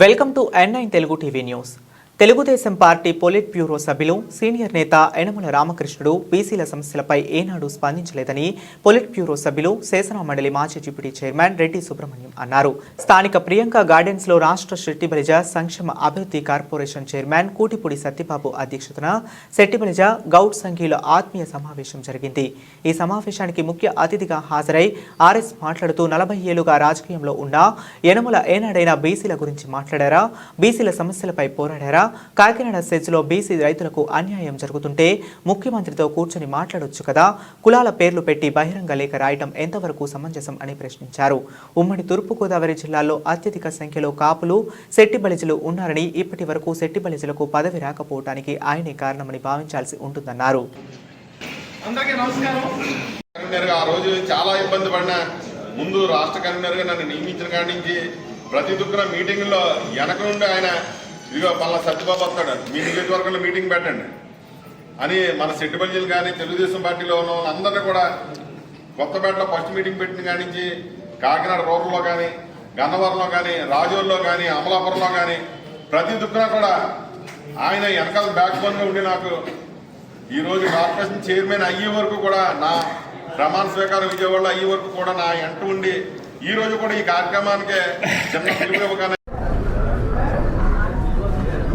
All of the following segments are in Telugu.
welcome to N nine Telugu TV news Telugu Desam party politburo సభ్యులు సీనియర్ నేత యనమల రామకృష్ణుడు బీసీల సమస్యలపై ఏనాడు స్పందించలేదని పొలిట్ బ్యూరో సభ్యులు శాసన మండలి మాజీ డిప్యూటీ చైర్మన్ రెడ్డి సుబ్రహ్మణ్యం అన్నారు. స్థానిక ప్రియాంక గార్డెన్స్లో రాష్ట్ర శెట్టిబలిజ సంక్షేమ అభివృద్ధి కార్పొరేషన్ చైర్మన్ కూటిపూడి సత్యబాబు అధ్యక్షతన శెట్టిబలిజ గౌడ్ సంఘీయుల ఆత్మీయ సమావేశం జరిగింది. ఈ సమావేశానికి ముఖ్య అతిథిగా హాజరై ఆర్ఎస్ మాట్లాడుతూ నలభై ఏళ్ళుగా రాజకీయంలో ఉన్న యనమల ఏనాడైనా బీసీల గురించి మాట్లాడారా? బీసీల సమస్యలపై పోరాడారా? కాకినాడ సెజ్లో బీసీ రైతులకు అన్యాయం జరుగుతుంటే ముఖ్యమంత్రితో కూర్చొని మాట్లాడొచ్చు కదా. కులాల పేర్లు పెట్టి బహిరంగ లేఖ రాయటం ఎంతవరకు సమంజసం అని ప్రశ్నించారు. ఉమ్మడి తూర్పుగోదావరి జిల్లాలో అత్యధిక సంఖ్యలో కాపులు సెట్టిబలిజలు ఉన్నారని ఇప్పటి వరకు సెట్టిబలిజలకు పదవి రాకపోవటానికి ఆయనే కారణమని భావించాల్సి ఉంటుందన్నారు. ఆ రోజు చాలా ఇబ్బంది ముందు రాష్ట్ర కన్వీనర్గా నన్ను నియమించిన కాడి నుంచి ప్రతి దుక్కున మీటింగ్లో వెనక నుండి ఆయన ఇదిగో పలానా సత్యబాబు వస్తాడు. మీ నియోజకవర్గంలో మీటింగ్ పెట్టండి. అని మన సెట్టిబల్జీలు కానీ తెలుగుదేశం పార్టీలో ఉన్న వాళ్ళందరినీ కూడా కొత్తపేటలో ఫస్ట్ మీటింగ్ పెట్టిన కానించి కాకినాడ రోడ్లో కానీ గన్నవరంలో కానీ రాజోల్లో కానీ అమలాపురంలో కానీ ప్రతి దుక్కున కూడా ఆయన వెనకాల బ్యాక్ బోన్గా ఉండి నాకు ఈ రోజు కార్పొరేషన్ చైర్మన్ అయ్యే వరకు కూడా నా ప్రమాణ స్వీకారం విజయవాడలో అయ్యే వరకు కూడా నా ఎంట ఉండి ఈ రోజు కూడా ఈ కార్యక్రమానికి చిన్న పిలుపు ఇవ్వగానే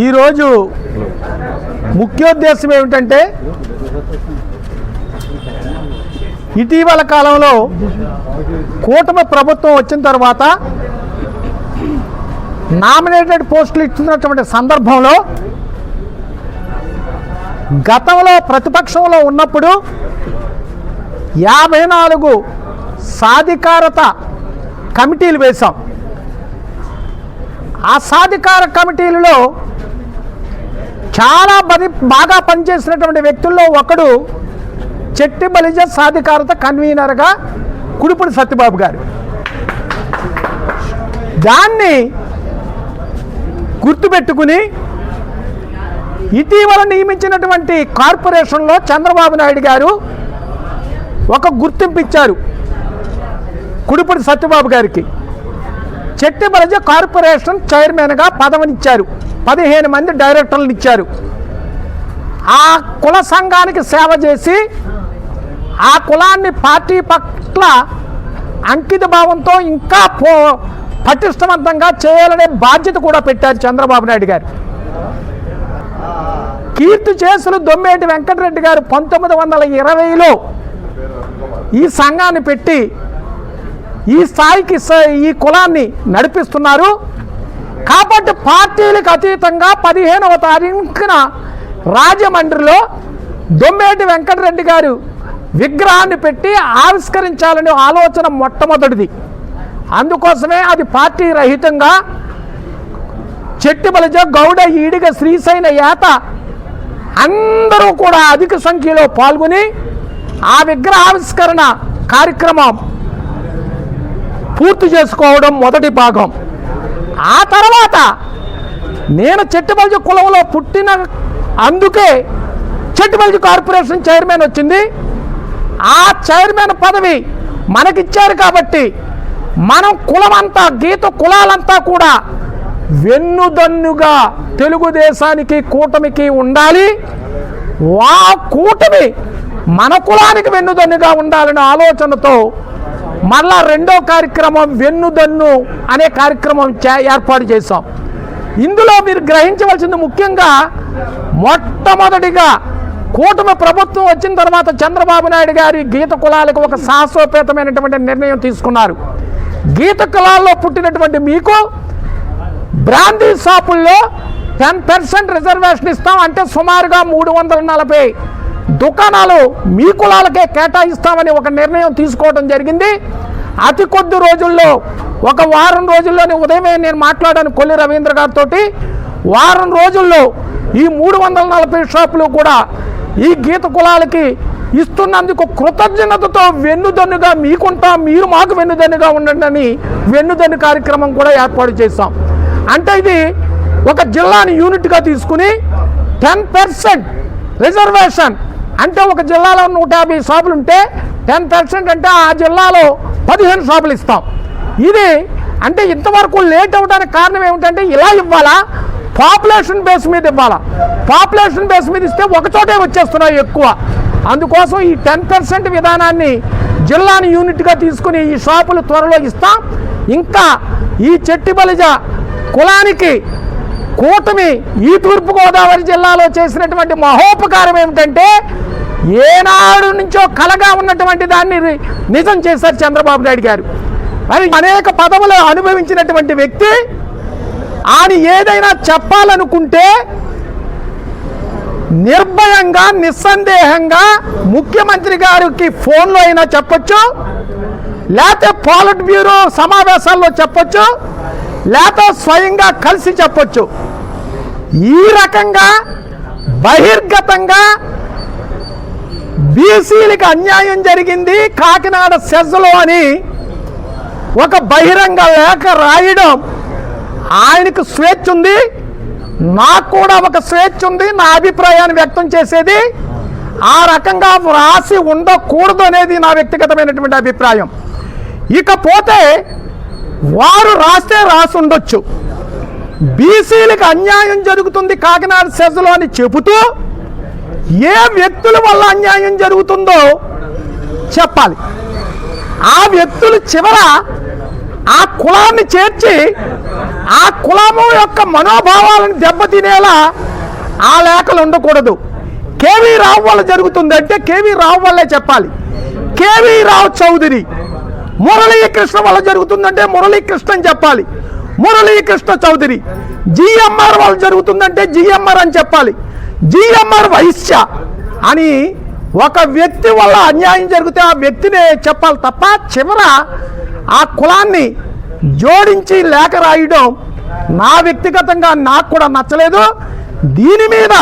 ఈరోజు ముఖ్యోద్దేశం ఏమిటంటే ఇటీవల కాలంలో కూటమి ప్రభుత్వం వచ్చిన తర్వాత నామినేటెడ్ పోస్టులు ఇస్తున్నటువంటి సందర్భంలో గతంలో ప్రతిపక్షంలో ఉన్నప్పుడు యాభై నాలుగు సాధికారత కమిటీలు వేశాం. ఆ సాధికార కమిటీలలో చాలా పని బాగా పనిచేసినటువంటి వ్యక్తుల్లో ఒకడు చెట్టి బలిజ సాధికారత కన్వీనర్గా కుడిపుడి సత్యబాబు గారు. దాన్ని గుర్తుపెట్టుకుని ఇటీవల నియమించినటువంటి కార్పొరేషన్లో చంద్రబాబు నాయుడు గారు ఒక గుర్తింపు ఇచ్చారు కుడిపుడి సత్యబాబు గారికి. చెట్టి బలజ కార్పొరేషన్ చైర్మన్గా పదవినిచ్చారు. పదిహేను మంది డైరెక్టర్లను ఇచ్చారు. ఆ కుల సంఘానికి సేవ చేసి ఆ కులాన్ని పార్టీ పట్ల అంకిత భావంతో ఇంకా పో పటిష్టవంతంగా చేయాలనే బాధ్యత కూడా పెట్టారు చంద్రబాబు నాయుడు గారు. కీర్తి చేసులు దొమ్మేటి వెంకటరెడ్డి గారు పంతొమ్మిది వందల ఇరవైలో ఈ సంఘాన్ని పెట్టి ఈ స్థాయికి స- ఈ కులాన్ని నడిపిస్తున్నారు. కాబట్టి పార్టీలకు అతీతంగా పదిహేనవ తారీఖున రాజమండ్రిలో దొమ్మేటి వెంకటరెడ్డి గారు విగ్రహాన్ని పెట్టి ఆవిష్కరించాలనే ఆలోచన మొట్టమొదటిది. అందుకోసమే అది పార్టీ రహితంగా చెట్టిబలిజ గౌడ ఈడిగ శ్రీశైల యాత అందరూ కూడా అధిక సంఖ్యలో పాల్గొని ఆ విగ్రహావిష్కరణ కార్యక్రమం పూర్తి చేసుకోవడం మొదటి భాగం. ఆ తర్వాత నేను చెట్టుబల్జు కులంలో పుట్టిన అందుకే చెట్టుబల్జు కార్పొరేషన్ చైర్మన్ వచ్చింది. ఆ చైర్మన్ పదవి మనకిచ్చారు కాబట్టి మనం కులమంతా గీత కులాలంతా కూడా వెన్నుదన్నుగా తెలుగుదేశానికి కూటమికి ఉండాలి. వా కూటమి మన కులానికి వెన్నుదన్నుగా ఉండాలనే ఆలోచనతో మళ్ళా రెండో కార్యక్రమం వెన్నుదన్ను అనే కార్యక్రమం చే- ఏర్పాటు చేశాం. ఇందులో మీరు గ్రహించవలసింది ముఖ్యంగా మొట్టమొదటిగా కూటమి ప్రభుత్వం వచ్చిన తర్వాత చంద్రబాబు నాయుడు గారి గీత కులాలకు ఒక సాహసోపేతమైనటువంటి నిర్ణయం తీసుకున్నారు. గీత కులాల్లో పుట్టినటువంటి మీకు బ్రాందీ షాపుల్లో టెన్ పర్సెంట్ రిజర్వేషన్ ఇస్తాం అంటే సుమారుగా మూడు వందల నలభై దుకాణాలు మీ కులాలకే కేటాయిస్తామని ఒక నిర్ణయం తీసుకోవడం జరిగింది. అతి కొద్ది రోజుల్లో ఒక వారం రోజుల్లోనే ఉదయమే నేను మాట్లాడాను కొల్లి రవీంద్ర గారితో వారం రోజుల్లో ఈ మూడు వందల నలభై షాపులు కూడా ఈ గీత కులాలకి ఇస్తున్నందుకు కృతజ్ఞతతో వెన్నుదన్నుగా మీకుంటా మీరు మాకు వెన్నుదన్నుగా ఉండండి అని వెన్నుదన్ను కార్యక్రమం కూడా ఏర్పాటు చేశాం. అంటే ఇది ఒక జిల్లాని యూనిట్గా తీసుకుని టెన్ పర్సెంట్ రిజర్వేషన్ అంటే ఒక జిల్లాలో నూట యాభై షాపులు ఉంటే టెన్ పర్సెంట్ అంటే ఆ జిల్లాలో పదిహేను షాపులు ఇస్తాం. ఇది అంటే ఇంతవరకు లేట్ అవ్వడానికి కారణం ఏమిటంటే ఇలా ఇవ్వాలా? పాపులేషన్ బేస్ మీద ఇవ్వాలా? పాపులేషన్ బేస్ మీద ఇస్తే ఒకచోటే వచ్చేస్తున్నాయి ఎక్కువ. అందుకోసం ఈ టెన్ పర్సెంట్ విధానాన్ని జిల్లాని యూనిట్గా తీసుకుని ఈ షాపులు త్వరలో ఇస్తాం. ఇంకా ఈ చెట్టి బలిజ కులానికి కూటమి ఈ తూర్పుగోదావరి జిల్లాలో చేసినటువంటి మహోపకారం ఏమిటంటే ఏనాడు నుంచో కలగా ఉన్నటువంటి దాన్ని నిజం చేశారు చంద్రబాబు నాయుడు గారు. అది అనేక పదవులు అనుభవించినటువంటి వ్యక్తి ఆయన ఏదైనా చెప్పాలనుకుంటే నిర్భయంగా నిస్సందేహంగా ముఖ్యమంత్రి గారికి ఫోన్లో అయినా చెప్పొచ్చు లేకపోతే పాలిట్ బ్యూరో సమావేశాల్లో చెప్పొచ్చు లేక స్వయంగా కలిసి చెప్పొచ్చు. ఈ రకంగా బహిర్గతంగా బీసీలకు అన్యాయం జరిగింది కాకినాడ సెజ్లో అని ఒక బహిరంగ లేఖ రాయడం ఆయనకు స్వేచ్ఛ ఉంది. నాకు కూడా ఒక స్వేచ్ఛ ఉంది నా అభిప్రాయాన్ని వ్యక్తం చేసేది. ఆ రకంగా వ్రాసి ఉండకూడదు అనేది నా వ్యక్తిగతమైనటువంటి అభిప్రాయం. ఇకపోతే వారు రాస్తే రాసి ఉండొచ్చు బీసీలకు అన్యాయం జరుగుతుంది కాకినాడ సెజలో అని చెబుతూ ఏ వ్యక్తుల వల్ల అన్యాయం జరుగుతుందో చెప్పాలి. ఆ వ్యక్తులు చివర ఆ కులాన్ని చేర్చి ఆ కులము యొక్క మనోభావాలను దెబ్బతినేలా ఆ లేఖలు ఉండకూడదు. కేవీ రావు వల్ల జరుగుతుంది అంటే కేవీ రావు వల్లే చెప్పాలి. కేవీ రావు చౌదరి మురళీకృష్ణ వల్ల జరుగుతుందంటే మురళీకృష్ణ అని చెప్పాలి. మురళీకృష్ణ చౌదరి. జిఎంఆర్ వల్ల జరుగుతుందంటే జిఎంఆర్ అని చెప్పాలి. జిఎంఆర్ వైశ్య అని ఒక వ్యక్తి వల్ల అన్యాయం జరిగితే ఆ వ్యక్తినే చెప్పాలి తప్ప చివర ఆ కులాన్ని జోడించి లేఖ రాయడం నా వ్యక్తిగతంగా నాకు కూడా నచ్చలేదు. దీని మీద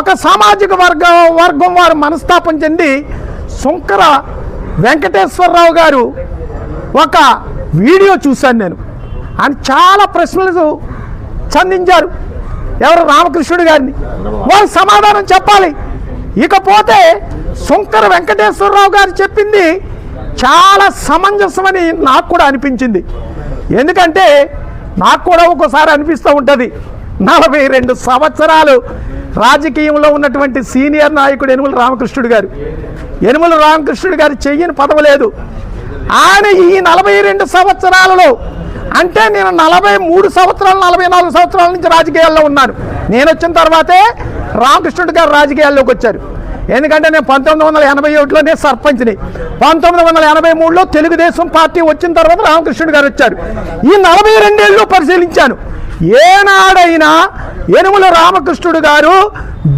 ఒక సామాజిక వర్గం వర్గం వారు మనస్తాపం చెంది శంకర వెంకటేశ్వరరావు గారు ఒక వీడియో చూశాను నేను. ఆయన చాలా ప్రశ్నలు సంధించారు ఎవరు? రామకృష్ణుడు గారిని. వారు సమాధానం చెప్పాలి. ఇకపోతే శంకర వెంకటేశ్వరరావు గారు చెప్పింది చాలా సమంజసమని నాకు కూడా అనిపించింది. ఎందుకంటే నాకు కూడా ఒక్కోసారి అనిపిస్తూ ఉంటుంది. నలభై రెండు సంవత్సరాలు రాజకీయంలో ఉన్నటువంటి సీనియర్ నాయకుడు యనుమల రామకృష్ణుడు గారు. యనుమల రామకృష్ణుడు గారు చెయ్యని పదవలేదు ఆయన ఈ నలభై రెండు సంవత్సరాలలో అంటే నేను నలభై మూడు సంవత్సరాలు నలభై నాలుగు సంవత్సరాల నుంచి రాజకీయాల్లో ఉన్నాను. నేను వచ్చిన తర్వాతే రామకృష్ణుడు గారు రాజకీయాల్లోకి వచ్చారు. ఎందుకంటే నేను పంతొమ్మిది వందల ఎనభై ఒకటిలోనే సర్పంచ్ని. పంతొమ్మిది వందల ఎనభై మూడులో తెలుగుదేశం పార్టీ వచ్చిన తర్వాత రామకృష్ణుడు గారు వచ్చారు. ఈ నలభై రెండేళ్ళు పరిశీలించాను. ఏనాడైనా యనుమల రామకృష్ణుడు గారు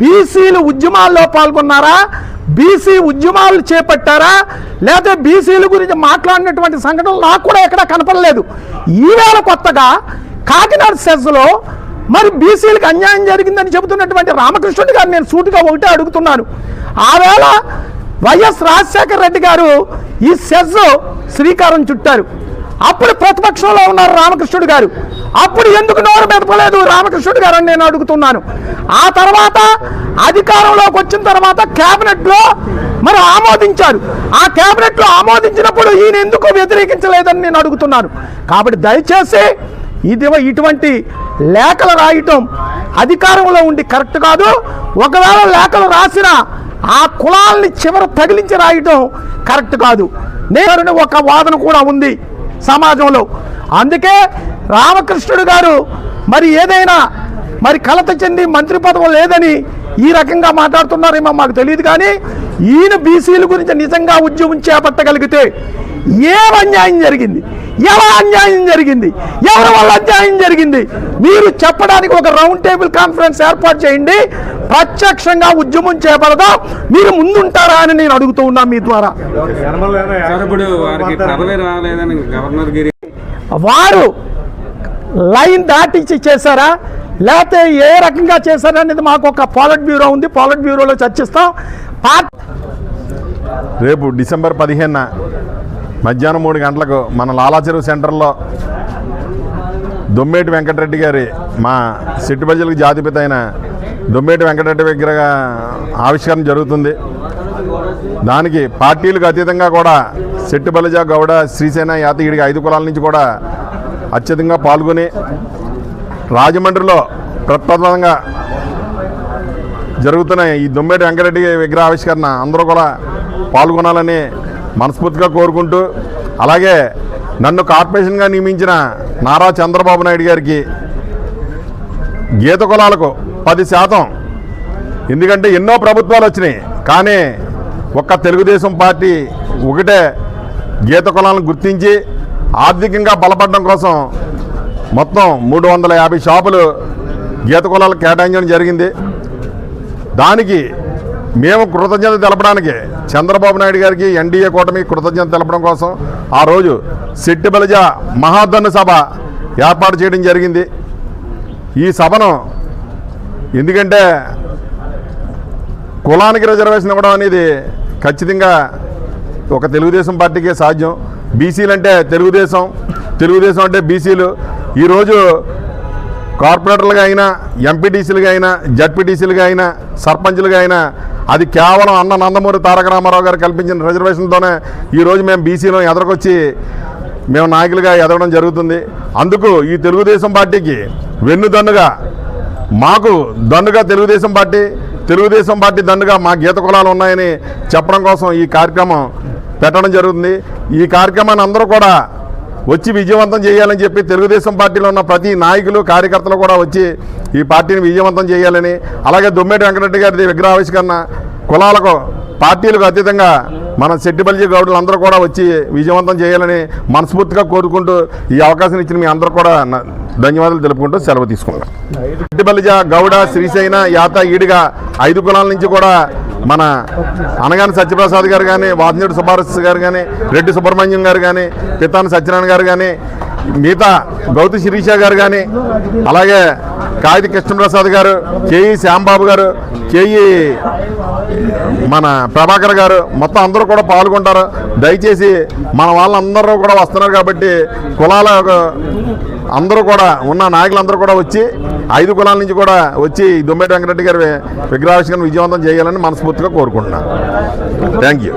బీసీలు ఉద్యమాల్లో పాల్గొన్నారా? బీసీ ఉద్యమాలు చేపట్టారా? లేకపోతే బీసీల గురించి మాట్లాడినటువంటి సంఘటనలు నాకు కూడా ఎక్కడా కనపడలేదు. ఈవేళ కొత్తగా కాకినాడ సెస్లో మరి బీసీలకు అన్యాయం జరిగిందని చెబుతున్నటువంటి రామకృష్ణుడి గారు నేను సూటిగా ఒకటే అడుగుతున్నాను. ఆవేళ వైఎస్ రాజశేఖర రెడ్డి గారు ఈ సెజ్ శ్రీకారం చుట్టారు. అప్పుడు ప్రతిపక్షంలో ఉన్నారు రామకృష్ణుడు గారు. అప్పుడు ఎందుకు నోరు మెదపలేదు రామకృష్ణుడు గారు నేను అడుగుతున్నాను. ఆ తర్వాత అధికారంలోకి వచ్చిన తర్వాత కేబినెట్లో మరి ఆమోదించారు. ఆ కేబినెట్లో ఆమోదించినప్పుడు ఈయన ఎందుకు వ్యతిరేకించలేదని నేను అడుగుతున్నాను. కాబట్టి దయచేసి ఇది ఇటువంటి లేఖలు రాయటం అధికారంలో ఉండి కరెక్ట్ కాదు. ఒకవేళ లేఖలు రాసిన ఆ కులాల్ని చివర తగిలించి రాయటం కరెక్ట్ కాదు. నేను ఒక వాదన కూడా ఉంది సమాజంలో. అందుకే రామకృష్ణుడు గారు మరి ఏదైనా మరి కలత చెంది మంత్రి పదవి లేదని ఈ రకంగా మాట్లాడుతున్నారేమో మాకు తెలియదు కానీ ఈయన బీసీల గురించి నిజంగా ఉద్యమం చేపట్టగలిగితే ఏ అన్యాయం జరిగింది? ఎలా అన్యాయం జరిగింది? ఎవరి వల్ల అన్యాయం జరిగింది? మీరు చెప్పడానికి ఒక రౌండ్ టేబుల్ కాన్ఫరెన్స్ ఏర్పాటు చేయండి. ప్రత్యక్షంగా ఉద్యమం చేపడదాం. మీరు ముందుంటారా అని నేను అడుగుతూ ఉన్నా మీ ద్వారా. వారు లైన్ దాటించి చేశారా? లేకపోతే ఏ రకంగా చేశారా అనేది మాకు ఒక పాలిట్ బ్యూరో ఉంది. పాలిట్ బ్యూరోలో చర్చిస్తాం. పార్ట్ రేపు డిసెంబర్ పదిహేనున మధ్యాహ్నం మూడు గంటలకు మన లాలాచెరువు సెంటర్లో దొమ్మేటి వెంకటరెడ్డి గారి మా సిట్టుబజలకు జాతిపిత అయిన దొమ్మేటి వెంకటరెడ్డి విగ్రహ ఆవిష్కరణ జరుగుతుంది. దానికి పార్టీలకు అతీతంగా కూడా సెట్టుబలిజ గౌడ శ్రీసేన యాతగిడికి ఐదు కులాల నుంచి కూడా అత్యధికంగా పాల్గొని రాజమండ్రిలో ప్రప్రథమంగా జరుగుతున్న ఈ దుమ్మేటి వెంకరెడ్డి విగ్రహ ఆవిష్కరణ అందరూ కూడా పాల్గొనాలని మనస్ఫూర్తిగా కోరుకుంటూ అలాగే నన్ను కార్పొరేషన్గా నియమించిన నారా చంద్రబాబు నాయుడు గారికి గీత కులాలకు పది శాతం. ఎందుకంటే ఎన్నో ప్రభుత్వాలు వచ్చినాయి కానీ ఒక్క తెలుగుదేశం పార్టీ ఒకటే గీత కులాలను గుర్తించి ఆర్థికంగా బలపడడం కోసం మొత్తం మూడు వందల యాభై షాపులు గీత కులాలకు కేటాయించడం జరిగింది. దానికి మేము కృతజ్ఞత తెలపడానికి చంద్రబాబు నాయుడు గారికి ఎన్డీఏ కూటమి కృతజ్ఞత తెలపడం కోసం ఆ రోజు సిట్టి బలిజ మహాధన్ను సభ ఏర్పాటు చేయడం జరిగింది. ఈ సభను ఎందుకంటే కులానికి రిజర్వేషన్ ఇవ్వడం అనేది ఖచ్చితంగా ఒక తెలుగుదేశం పార్టీకే సాధ్యం. బీసీలు అంటే తెలుగుదేశం తెలుగుదేశం అంటే బీసీలు. ఈరోజు కార్పొరేటర్లుగా అయినా ఎంపీటీసీలుగా అయినా జడ్పీటీసీలుగా అయినా సర్పంచ్లుగా అయినా అది కేవలం అన్న నందమూరి తారక రామారావు గారు కల్పించిన రిజర్వేషన్తోనే ఈరోజు మేము బీసీలో ఎదరకొచ్చి మేము నాయకులుగా ఎదగడం జరుగుతుంది. అందుకు ఈ తెలుగుదేశం పార్టీకి వెన్నుదన్నుగా మాకు దన్నుగా తెలుగుదేశం పార్టీ తెలుగుదేశం పార్టీ దన్నుగా మా గీత కులాలు ఉన్నాయని చెప్పడం కోసం ఈ కార్యక్రమం పెట్టడం జరుగుతుంది. ఈ కార్యక్రమాన్ని అందరూ కూడా వచ్చి విజయవంతం చేయాలని చెప్పి తెలుగుదేశం పార్టీలో ఉన్న ప్రతి నాయకులు కార్యకర్తలు కూడా వచ్చి ఈ పార్టీని విజయవంతం చేయాలని అలాగే దొమ్మేటి వెంకటరెడ్డి గారి విగ్రహావిష్కరణ కులాలకు పార్టీలకు అతీతంగా మన సెట్టిపల్లి గౌడులు అందరూ కూడా వచ్చి విజయవంతం చేయాలని మనస్ఫూర్తిగా కోరుకుంటూ ఈ అవకాశం ఇచ్చిన మీ అందరూ కూడా ధన్యవాదాలు తెలుపుకుంటూ సెలవు తీసుకుంటాం సెట్టిపల్లిజ గౌడ శ్రీశైన యాత ఈడిగా ఐదు కులాల నుంచి కూడా మన అనగాని సత్యప్రసాద్ గారు కానీ వాద్యుడు సుబ్బారస్ గారు కానీ రెడ్డి సుబ్రహ్మణ్యం గారు కానీ పితాని సత్యనారాయణ గారు కానీ మిగతా గౌతు శిరీష గారు కానీ అలాగే కాగితి కృష్ణప్రసాద్ గారు కేఈ శ్యాంబాబు గారు కేఈ మన ప్రభాకర్ గారు మొత్తం అందరూ కూడా పాల్గొంటారు. దయచేసి మన వాళ్ళందరూ కూడా వస్తున్నారు కాబట్టి కులాల అందరూ కూడా ఉన్న నాయకులందరూ కూడా వచ్చి ఐదు కులాల నుంచి కూడా వచ్చి దుమ్మేటి వెంకటరెడ్డి గారి విగ్రహావిష్కరణ విజయవంతం చేయాలని మనస్ఫూర్తిగా కోరుకుంటున్నాను. Thank you